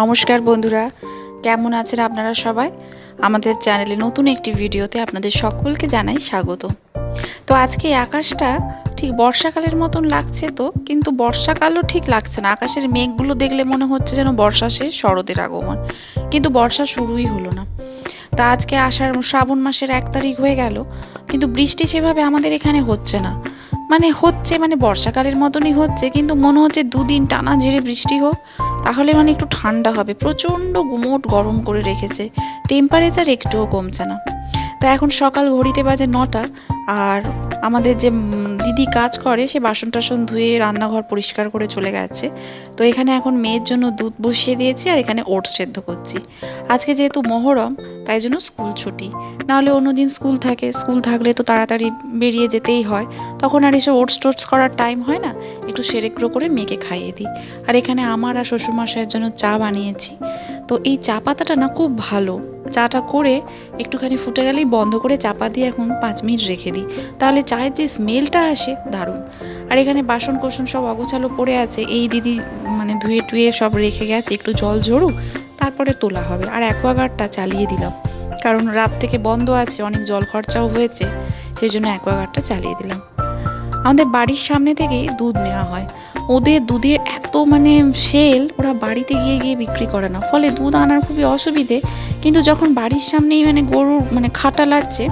নমস্কার বন্ধুরা, কেমন আছেন আপনারা সবাই? আমাদের চ্যানেলে নতুন একটি ভিডিওতে আপনাদের সকলকে জানাই স্বাগত। তো আজকে আকাশটা ঠিক বর্ষাকালের মতন লাগছে তো, কিন্তু বর্ষাকালও ঠিক লাগছে না। আকাশের মেঘগুলো দেখলে মনে হচ্ছে যেন বর্ষা শেষ শরতের আগমন, কিন্তু বর্ষা শুরুই হলো না। তা আজকে আষাঢ়, শ্রাবণ মাসের এক তারিখ হয়ে গেল, কিন্তু বৃষ্টি সেভাবে আমাদের এখানে হচ্ছে না। মানে হচ্ছে মানে বর্ষাকালের মতনই হচ্ছে, কিন্তু মনে হচ্ছে দুদিন টানা ঝেড়ে বৃষ্টি হোক, তাহলে মানে একটু ঠান্ডা হবে। প্রচণ্ড গুমোট গরম করে রেখেছে। টেম্পারেচার একটুও কমছে না। তা এখন সকাল ঘড়িতে বাজে নটা, আর আমাদের যে দিদি কাজ করে, সে বাসন টাসন ধুয়ে রান্নাঘর পরিষ্কার করে চলে গেছে। তো এখানে এখন মেয়ের জন্য দুধ বসিয়ে দিয়েছি আর এখানে ওটস সেদ্ধ করছি। আজকে যেহেতু মহরম, তাই জন্য স্কুল ছুটি। নাহলে অন্যদিন স্কুল থাকে, স্কুল থাকলে তো তাড়াতাড়ি বেরিয়ে যেতেই হয়। তখন আর এসব ওটস টোটস করার টাইম হয় না, একটু সেরেক্রো করে মেয়েকে খাইয়ে দিই। আর এখানে আমার আর শ্বশুরমশাইয়ের জন্য চা বানিয়েছি। তো এই চা পাতাটা না খুব ভালো। চাটা করে একটুখানি ফুটে গেলেই বন্ধ করে চাপা দিয়ে এখন পাঁচ মিনিট রেখে দিই। তাহলে চায়ের যে স্মেলটা আসে, দারুণ। আর এখানে বাসন কোসন সব অগোছালো পড়ে আছে। এই দিদি মানে ধুয়ে টুয়ে সব রেখে গেছে, একটু জল ঝরুক, তারপরে তোলা হবে। আর অ্যাকোয়াগার্ডটা চালিয়ে দিলাম। কারণ রাত থেকে বন্ধ আছে, অনেক জল খরচাও হয়েছে, সেই জন্য অ্যাকোয়াগার্ডটা চালিয়ে দিলাম। আমাদের বাড়ির সামনে থেকেই দুধ নেওয়া হয়। ওদের দুধের এত মানে সেল ওরা বাড়িতে গিয়ে গিয়ে বিক্রি করে না। ফলে দুধ আনার খুবই অসুবিধে। কিন্তু যখন বাড়ির সামনেই মানে গরুর মানে খাটা লাগছে,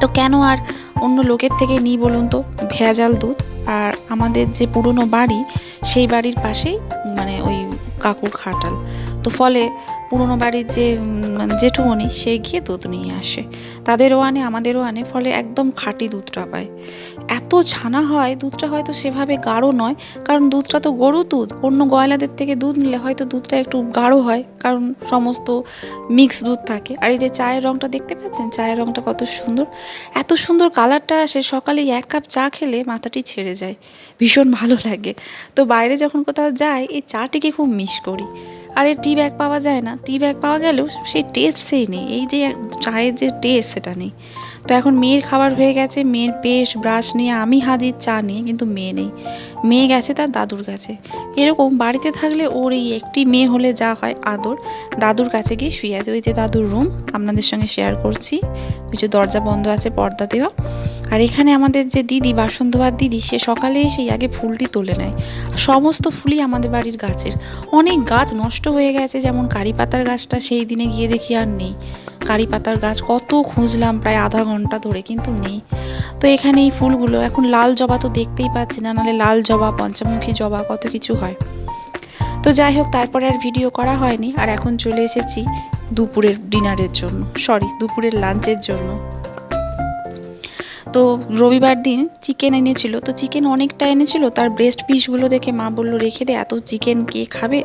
তো কেন আর অন্য লোকের থেকে নিই বলুন তো? ভেজাল দুধ। আর আমাদের যে পুরনো বাড়ি, সেই বাড়ির পাশেই মানে ওই কাকুর খাটাল। তো ফলে পুরনো বাড়ির যে মানে জেঠুমণি, সে গিয়ে দুধ নিয়ে আসে। তাদেরও আনে আমাদেরও আনে ফলে একদম খাঁটি দুধটা পায়। এত ছানা হয়, দুধটা হয়তো সেভাবে গাঢ় নয়, কারণ দুধটা তো গরু দুধ। অন্য গয়লাদের থেকে দুধ নিলে হয়তো দুধটা একটু গাঢ় হয়, কারণ সমস্ত মিক্স দুধ থাকে। আর এই যে চায়ের রঙটা দেখতে পাচ্ছেন? চায়ের রঙটা কত সুন্দর। এত সুন্দর কালারটা আসে সকালে এক কাপ চা খেলে মাথাটি ছেড়ে যায়। ভীষণ ভালো লাগে। তো বাইরে যখন কোথাও যাই, এই চাটিকে খুব মিস করি। আর এর টি ব্যাগ পাওয়া যায় না। টি ব্যাগ পাওয়া গেলেও সেই টেস্ট সেই নেই। এই যে চায়ের যে টেস্ট সেটা নেই। তো এখন মেয়ের খাবার হয়ে গেছে, মেয়ের পেস্ট ব্রাশ নিয়ে আমি হাজির, চা নিয়ে কিন্তু মেয়ে নেই। মেয়ে গেছে তার দাদুর কাছে। এরকম বাড়িতে থাকলে ওর এই একটি মেয়ে হলে যা হয় আদর। দাদুর কাছে গিয়ে শুয়ে আছে। ওই যে দাদুর রুম আপনাদের সঙ্গে শেয়ার করছি। যে দরজা বন্ধ আছে, পর্দা দেওয়া। আর এখানে আমাদের যে দিদি বাসন ধোয়ার দিদি, সে সকালে এসেই আগে ফুলটি তুলে নেয়। সমস্ত ফুলই আমাদের বাড়ির গাছের। অনেক গাছ নষ্ট হয়ে গেছে, যেমন কারি পাতার গাছটা সেই দিনে গিয়ে দেখি আর নেই। কারি পাতার গাছ কত খুঁজলাম প্রায় আধা ঘণ্টা ধরে কিন্তু নেই। তো এখানে এই ফুলগুলো, এখন লাল জবা তো দেখতেই পাচ্ছি না, নাহলে লাল জবা, পঞ্চমুখী জবা কত কিছু হয়। তো যাই হোক, তারপরে আর ভিডিও করা হয়নি, আর এখন চলে এসেছি দুপুরের ডিনারের জন্য সরি দুপুরের লাঞ্চের জন্য। তো রবিবার দিন চিকেন এনেছিল, তো চিকেন অনেকটা এনেছিল, তার ব্রেস্ট পিসগুলো দেখে মা বলল, রেখে দে, এত চিকেন কে খাবে?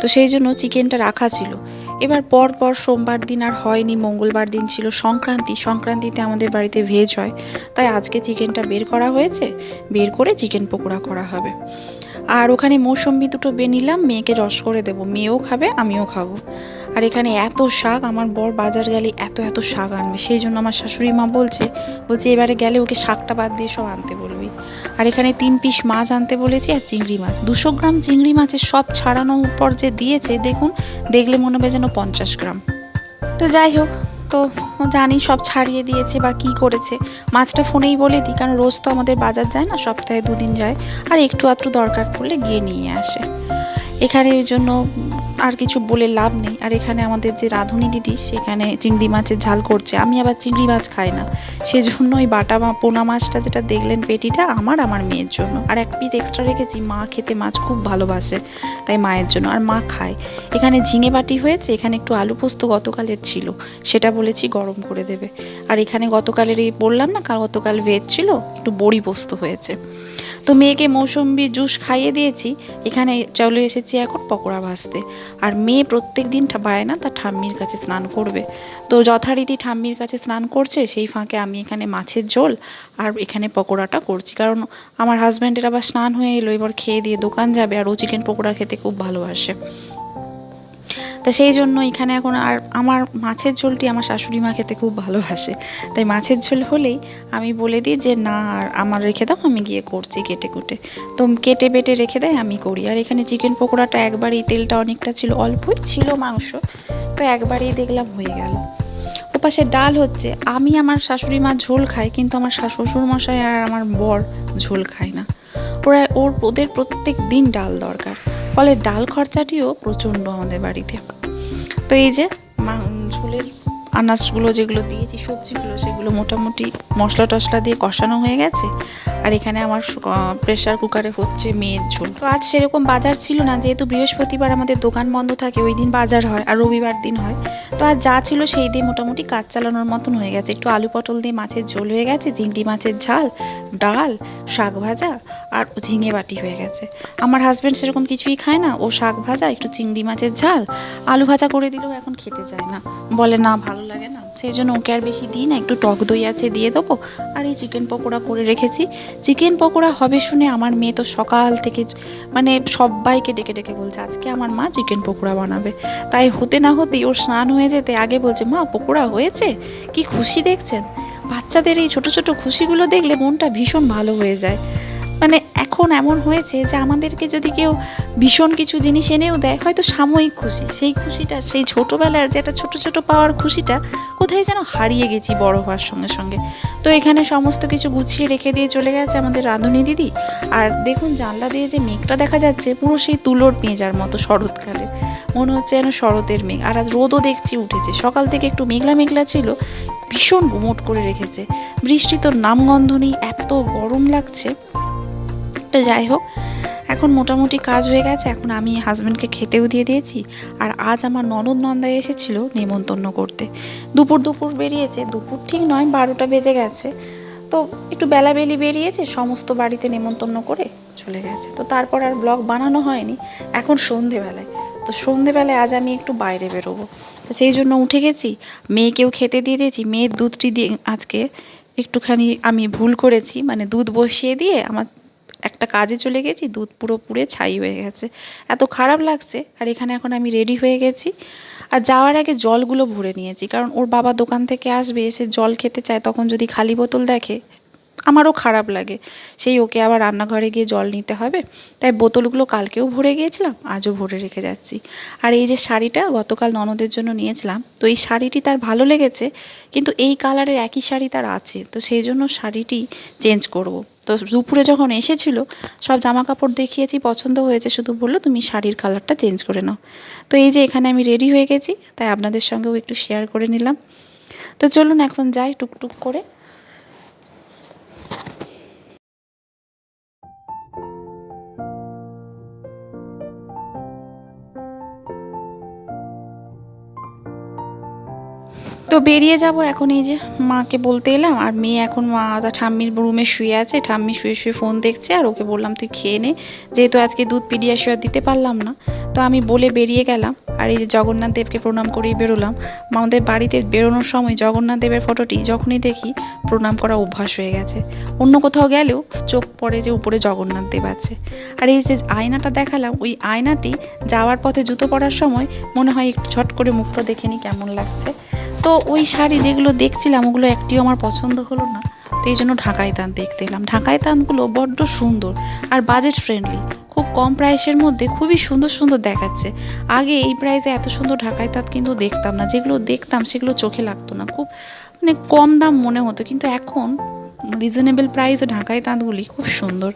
তো সেই জন্য চিকেনটা রাখা ছিল। এবার পর পর সোমবার দিন আর হয়নি, মঙ্গলবার দিন ছিল সংক্রান্তি। সংক্রান্তিতে আমাদের বাড়িতে ভেজ হয়। তাই আজকে চিকেনটা বের করা হয়েছে, বের করে চিকেন পকোড়া করা হবে। আর ওখানে মৌসম্বি দুটো বে নিলাম, মেয়েকে রস করে দেবো। মেয়েও খাবে, আমিও খাব। আর এখানে এত শাক, আমার বর বাজার গেলে এত এত শাক আনবে। সেই জন্য আমার শাশুড়ি মা বলছে বলছে এবারে গেলে ওকে শাকটা বাদ দিয়ে সব আনতে বলবি আর এখানে তিন পিস মাছ আনতে বলেছি আর চিংড়ি মাছ। দুশো গ্রাম চিংড়ি মাছের সব ছাড়ানোর পর যে দিয়েছে, দেখুন, দেখলে মনে হবে যেন পঞ্চাশ গ্রাম। তো যাই হোক, তো জানি সব ছাড়িয়ে দিয়েছে বা কি করেছে। মাছটা ফোনেই বলে দিই, কারণ রোজ তো আমাদের বাজার যায় না, সপ্তাহে দুদিন যায়। আর একটু আধটু দরকার পড়লে গিয়ে নিয়ে আসে। এখানে ওই জন্য আর কিছু বলে লাভ নেই। আর এখানে আমাদের যে রাঁধুনি দিদি, সেখানে চিংড়ি মাছের ঝাল করছে। আমি আবার চিংড়ি মাছ খাই না। সেই জন্য ওই বাটা মা, পোনা মাছটা যেটা দেখলেন পেটিটা, আমার আমার মেয়ের জন্য। আর এক পিস এক্সট্রা রেখেছি, মা খেতে মাছ খুব ভালোবাসে, তাই মায়ের জন্য। আর মা খায়। এখানে ঝিঙে বাটি হয়েছে, এখানে একটু আলু পোস্ত গতকালের ছিল। সেটা বলেছি গরম করে দেবে। আর এখানে গতকালের এই বললাম না, কাল গতকাল ভেজ ছিল, একটু বড়ি পোস্ত হয়েছে। তো মেয়েকে মৌসম্বি জুস খাইয়ে দিয়েছি, এখানে চলে এসেছি এখন পকোড়া ভাজতে। আর মেয়ে প্রত্যেক দিন পায় না তার ঠাম্মির কাছে স্নান করবে। তো যথারীতি ঠাম্মির কাছে স্নান করছে, সেই ফাঁকে আমি এখানে মাছের ঝোল আর এখানে পকোড়াটা করছি। কারণ আমার হাজব্যান্ডের আবার স্নান হয়ে এলো, এবার খেয়ে দিয়ে দোকান যাবে, আর ও চিকেন পকোড়া খেতে খুব ভালোবাসে। তা সেই জন্য এখানে এখন আর আমার মাছের ঝোলটি আমার শাশুড়ি মা খেতে খুব ভালোবাসে। তাই মাছের ঝোল হলেই আমি বলে দিই যে, না, আর আমার রেখে দাও, আমি গিয়ে করছি কেটে কুটে। তো কেটে বেটে রেখে দেয়, আমি করি। আর এখানে চিকেন পকোড়াটা একবারই তেলটা অনেকটা ছিল, অল্পই ছিল মাংস। তো একবারেই দেখলাম হয়ে গেল। ওপাশে ডাল হচ্ছে, আমি আমার শাশুড়ি মা ঝোল খাই কিন্তু আমার শ্বশুর মশাই আর আমার বর ঝোল খায় না। ওরা, ওর ওদের প্রত্যেক দিন ডাল দরকার। ফলে ডাল খরচাটিও প্রচণ্ড আমাদের বাড়িতে। তো এই যে ঝোলের আনাজগুলো যেগুলো দিয়েছি, সবজিগুলো, সেগুলো মোটামুটি মশলা টশলা দিয়ে কষানো হয়ে গেছে। আর এখানে আমার প্রেশার কুকারে হচ্ছে মেয়ের ঝোল। তো আজ সেরকম বাজার ছিল না, যেহেতু বৃহস্পতিবার আমাদের দোকান বন্ধ থাকে, ওই দিন বাজার হয় আর রবিবার দিন হয়। তো আর যা ছিল সেই দিয়ে মোটামুটি কাজ চালানোর মতন হয়ে গেছে। একটু আলু পটল দিয়ে মাছের ঝোল হয়ে গেছে, চিংড়ি মাছের ঝাল ডাল, শাক ভাজা আর ঝিঙে বাটি হয়ে গেছে। আমার হাজব্যান্ড সেরকম কিছুই খায় না। ও শাক ভাজা, একটু চিংড়ি মাছের ঝাল, আলু ভাজা করে দিলেও এখন খেতে চায় না। বলে, না, ভালো লাগে না। সেই জন্য ওকে আর বেশি দিই না, একটু টক দই আছে দিয়ে দেবো আর এই চিকেন পকোড়া করে রেখেছি। চিকেন পকোড়া হবে শুনে আমার মেয়ে তো সকাল থেকে মানে সবাইকে ডেকে ডেকে বলছে, আজকে আমার মা চিকেন পকোড়া বানাবে। তাই হতে না হতেই ওর স্নান হয়ে যেতে আগে বলছে, মা, পকোড়া হয়েছে? কি খুশি দেখছেন? বাচ্চাদের এই ছোট ছোট খুশিগুলো দেখলে মনটা ভীষণ ভালো হয়ে যায়। মানে এখন এমন হয়েছে যে আমাদেরকে যদি কেউ ভীষণ কিছু জিনিস এনেও দেয়, হয়তো সাময়িক খুশি। সেই খুশিটা, সেই ছোটোবেলার যে একটা ছোটো ছোটো পাওয়ার খুশিটা কোথায় যেন হারিয়ে গেছি বড় হওয়ার সঙ্গে সঙ্গে। তো এখানে সমস্ত কিছু গুছিয়ে রেখে দিয়ে চলে গেছে আমাদের রাঁধুনি দিদি। আর দেখুন জানলা দিয়ে যে মেঘটা দেখা যাচ্ছে, পুরো সেই তুলোর পেঁজার মতো শরৎকালের। মনে হচ্ছে যেন শরতের মেঘ। আর আজ রোদও দেখছি উঠেছে। সকাল থেকে একটু মেঘলা মেঘলা ছিল ভীষণ গুমট করে রেখেছে। বৃষ্টি তো নামগন্ধ নেই, এত গরম লাগছে। তো যাই হোক, এখন মোটামুটি কাজ হয়ে গেছে, এখন আমি হাজব্যান্ডকে খেতেও দিয়ে দিয়েছি, আর আজ আমার ননদ নন্দাই এসেছিল নেমন্তন্ন করতে। দুপুর দুপুর বেরিয়েছে, দুপুর ঠিক নয়, বারোটা বেজে গেছে। তো একটু বেলাবেলি বেরিয়েছে, সমস্ত বাড়িতে নেমন্তন্ন করে চলে গেছে। তো তারপর আর ব্লগ বানানো হয়নি, এখন সন্ধেবেলায়। তো সন্ধেবেলায় আজ আমি একটু বাইরে বেরোবো। তো সেই জন্য উঠে গেছি, মেয়েকেও খেতে দিয়ে দিয়েছি, মেয়ের দুধটি দিয়ে আজকে একটুখানি আমি ভুল করেছি মানে দুধ বসিয়ে দিয়ে আমার একটা কাজে চলে গেছি, দুধ পুরো পুড়ে ছাই হয়ে গেছে। এত খারাপ লাগছে, আর এখানে এখন আমি রেডি হয়ে গেছি। আর যাওয়ার আগে জলগুলো ভরে নিয়েছি, কারণ ওর বাবা দোকান থেকে আসবে, এসে জল খেতে চায়, তখন যদি খালি বোতল দেখে, আমারও খারাপ লাগে। সেই ওকে আবার রান্নাঘরে গিয়ে জল নিতে হবে, তাই বোতলগুলো কালকেও ভরে গিয়েছিলাম, আজও ভরে রেখে যাচ্ছি। আর এই যে শাড়িটা গতকাল ননদের জন্য নিয়েছিলাম, তো এই শাড়িটি তার ভালো লেগেছে, কিন্তু এই কালারের একই শাড়ি তার আছে, তো সেই জন্য শাড়িটি চেঞ্জ করব। তো দুপুরে যখন এসেছিল, সব জামা কাপড় দেখিয়েছি, পছন্দ হয়েছে, শুধু বলল, তুমি শাড়ির কালারটা চেঞ্জ করে নাও। তো এই যে এখানে আমি রেডি হয়ে গেছি, তাই আপনাদের সঙ্গেও একটু শেয়ার করে নিলাম। তো চলুন এখন যাই টুকটুক করে। তো বেরিয়ে যাব এখন এই যে মাকে বলতে এলাম, আর মেয়ে এখন মা তার ঠাম্মির রুমে শুয়ে আছে। ঠাম্মি শুয়ে শুয়ে ফোন দেখছে, আর ওকে বললাম, তুই খেয়ে নে। যেহেতু আজকে দুধ পিডিয়াশিয়ার দিতে পারলাম না, তো আমি বলে বেরিয়ে গেলাম। আর এই যে জগন্নাথ দেবকে প্রণাম করেই বেরোলাম। আমাদের বাড়িতে বেরোনোর সময় জগন্নাথ দেবের ফটোটি যখনই দেখি, প্রণাম করা অভ্যাস হয়ে গেছে। অন্য কোথাও গেলেও চোখ পড়ে যে উপরে জগন্নাথ দেব আছে। আর এই যে আয়নাটা দেখালাম, ওই আয়নাটি যাওয়ার পথে জুতো পরার সময় মনে হয় একটু ঝট করে মুখটা দেখে নি, কেমন লাগছে। তো ওই শাড়ি যেগুলো দেখছিলাম, ওগুলো একটিও আমার পছন্দ হলো না। তো এই জন্য ঢাকাই তাঁত দেখতে এলাম ঢাকাই তাঁতগুলো বড্ড সুন্দর আর বাজেট ফ্রেন্ডলি খুব কম প্রাইসের মধ্যে খুবই সুন্দর সুন্দর দেখাচ্ছে। আগে এই প্রাইসে এত সুন্দর ঢাকাই তাঁত কিন্তু দেখতাম না। যেগুলো দেখতাম সেগুলো চোখে লাগতো না। খুব মানে কম দাম মনে হতো, কিন্তু এখন রিজনেবল প্রাইসে ঢাকাই তাঁতগুলি খুব সুন্দর।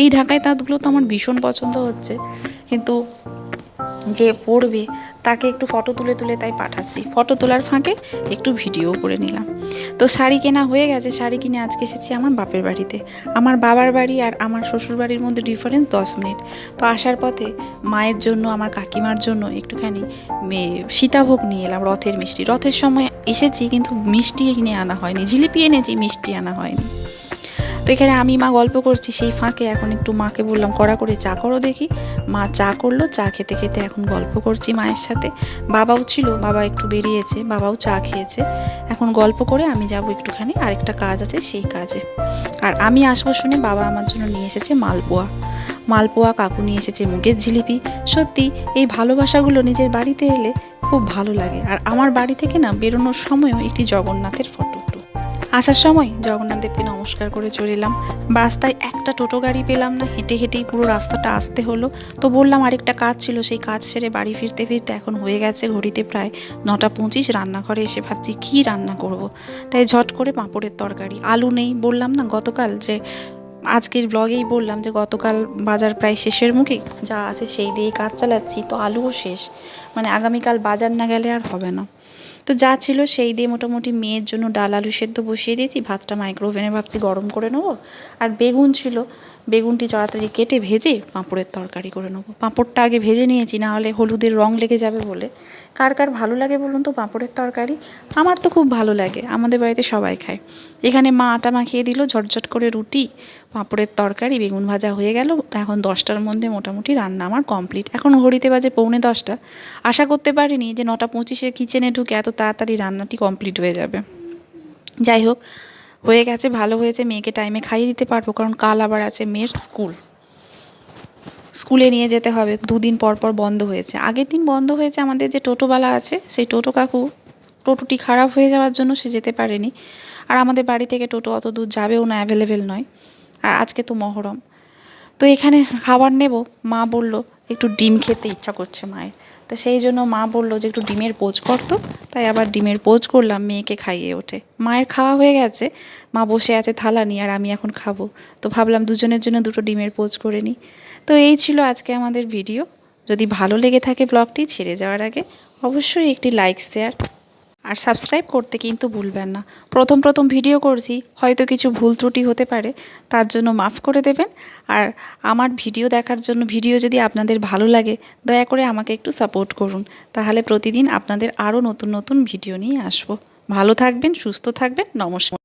এই ঢাকাই তাঁতগুলো তো আমার ভীষণ পছন্দ হচ্ছে। কিন্তু যে পড়বে তাকে একটু ফটো তুলে তুলে তাই পাঠাচ্ছি। ফটো তোলার ফাঁকে একটু ভিডিও করে নিলাম। তো শাড়ি কেনা হয়ে গেছে, শাড়ি কিনে আজকে এসেছি আমার বাপের বাড়িতে। আমার বাবার বাড়ি আর আমার শ্বশুর বাড়ির মধ্যে ডিফারেন্স দশ মিনিট। তো আসার পথে মায়ের জন্য, আমার কাকিমার জন্য একটুখানি সীতাভোগ নিয়ে এলাম, রথের মিষ্টি। রথের সময় এসেছি কিন্তু মিষ্টি কিনে আনা হয়নি। জিলিপি এনেছি, মিষ্টি আনা হয়নি। তো এখানে আমি মা গল্প করছি, সেই ফাঁকে এখন একটু মাকে বললাম, কড়া করে চা করো দেখি। মা চা করল, চা খেতে খেতে এখন গল্প করছি মায়ের সাথে। বাবাও ছিল, বাবা একটু বেরিয়েছে, বাবাও চা খেয়েছে। এখন গল্প করে আমি যাব একটুখানি, আরেকটা কাজ আছে সেই কাজে। আর আমি আসব শুনে বাবা আমার জন্য নিয়ে এসেছে মালপোয়া। মালপোয়া কাকু নিয়ে এসেছে মুগের জিলিপি। সত্যি, এই ভালোবাসাগুলো নিজের বাড়িতে এলে খুব ভালো লাগে। আর আমার বাড়ি থেকে না বেরোনোর সময়ও একটি জগন্নাথের ফটো। আসার সময় জগন্নাথ দেবকে নমস্কার করে চলে এলাম রাস্তায় একটা টোটো গাড়ি পেলাম না, হেঁটে হেঁটেই পুরো রাস্তাটা আসতে হলো। তো বললাম, আরেকটা কাজ ছিল, সেই কাজ সেরে বাড়ি ফিরতে ফিরতে এখন হয়ে গেছে, ঘড়িতে প্রায় নটা পঁচিশ, রান্নাঘরে এসে ভাবছি কী রান্না করব। তাই ঝট করে পাঁপড়ের তরকারি, আলু নেই। বললাম, না, গতকাল যে আজকের ব্লগেই বললাম যে গতকাল বাজার প্রায় শেষের মুখে যা আছে সেই দিয়েই কাজ চালাচ্ছি, তো আলুও শেষ। মানে আগামীকাল বাজার না গেলে আর হবে না। তো যা ছিল সেই দিয়ে মোটামুটি মেয়ের জন্য ডাল, আলু সেদ্ধ বসিয়ে দিয়েছি। ভাতটা মাইক্রোওভেনে ভাবছি গরম করে নেব। আর বেগুন ছিল। বেগুনটি তাড়াতাড়ি কেটে ভেজে পাঁপড়ের তরকারি করে নেব। পাঁপড়টা আগে ভেজে নিয়েছি, না হলে হলুদের রং লেগে যাবে বলে। কার কার ভালো লাগে বলুন তো পাঁপড়ের তরকারি? আমার তো খুব ভালো লাগে, আমাদের বাড়িতে সবাই খায়। এখানে মা আটা মাখিয়ে দিল, ঝটঝট করে রুটি, পাঁপড়ের তরকারি, বেগুন ভাজা হয়ে গেল। এখন দশটার মধ্যে মোটামুটি রান্না আমার কমপ্লিট। এখন ঘড়িতে বাজে পৌনে দশটা। আশা করতে পারিনি যে নটা পঁচিশে কিচেনে ঢুকে এত তাড়াতাড়ি রান্নাটি কমপ্লিট হয়ে যাবে। যাই হোক হয়ে গেছে, ভালো হয়েছে, মেয়েকে টাইমে খাইয়ে দিতে পারব, কারণ কাল আবার আছে মেয়ের স্কুল স্কুলে নিয়ে যেতে হবে, দুদিন পর পর বন্ধ হয়েছে। আগের দিন বন্ধ হয়েছে আমাদের যে টোটোওয়ালা আছে, সেই টোটো কাকু, টোটোটি খারাপ হয়ে যাওয়ার জন্য সে যেতে পারেনি। আর আমাদের বাড়ি থেকে টোটো অত দূর যাবেও না অ্যাভেলেবেল নয়। আর আজকে তো মহরম। তো এখানে খাবার নেব, মা বলল, একটু ডিম খেতে ইচ্ছা করছে মায়ের। তো সেই জন্য মা বলল যে একটু ডিমের পোচ করতো তাই আবার ডিমের পোজ করলাম, মেয়েকে খাইয়ে ওঠে। মায়ের খাওয়া হয়ে গেছে, মা বসে আছে থালা নিয়ে আর আমি এখন খাব। তো ভাবলাম দুজনের জন্য দুটো ডিমের পোজ করে নিই। তো এই ছিল আজকে আমাদের ভিডিও। যদি ভালো লেগে থাকে ব্লগটি ছেড়ে যাওয়ার আগে, অবশ্যই একটি লাইক, শেয়ার আর সাবস্ক্রাইব করতে কিন্তু ভুলবেন না। প্রথম প্রথম ভিডিও করছি, হয়তো কিছু ভুল ত্রুটি হতে পারে, তার জন্য মাফ করে দেবেন। আর আমার ভিডিও দেখার জন্য ভিডিও যদি আপনাদের ভালো লাগে, দয়া করে আমাকে একটু সাপোর্ট করুন। তাহলে প্রতিদিন আপনাদের আরও নতুন নতুন ভিডিও নিয়ে আসব। ভালো থাকবেন, সুস্থ থাকবেন, নমস্কার।